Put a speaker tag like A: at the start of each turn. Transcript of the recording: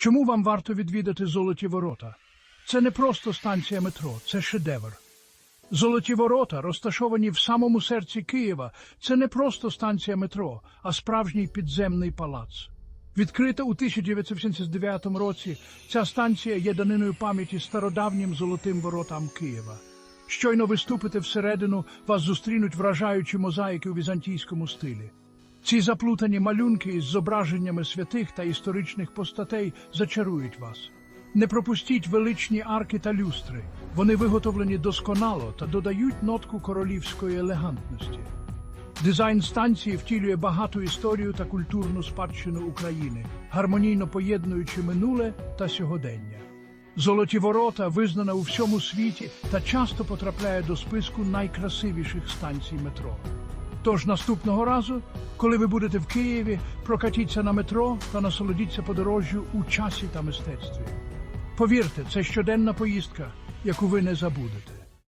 A: Чому вам варто відвідати Золоті Ворота? Це не просто станція метро, це шедевр. Золоті ворота, розташовані в самому серці Києва, це не просто станція метро, а справжній підземний палац. Відкрита у 1979 році, ця станція є даниною пам'яті стародавнім золотим воротам Києва. Щойно ви ступите всередину, вас зустрінуть вражаючі мозаїки у візантійському стилі. Ці заплутані малюнки із зображеннями святих та історичних постатей зачарують вас. Не пропустіть величні арки та люстри. Вони виготовлені досконало та додають нотку королівської елегантності. Дизайн станції втілює багату історію та культурну спадщину України, гармонійно поєднуючи минуле та сьогодення. Золоті ворота визнана у всьому світі та часто потрапляє до списку найкрасивіших станцій метро. Тож наступного разу, коли ви будете в Києві, прокатіться на метро та насолодіться подорожжю у часі та мистецтві. Повірте, це щоденна поїздка, яку ви не забудете.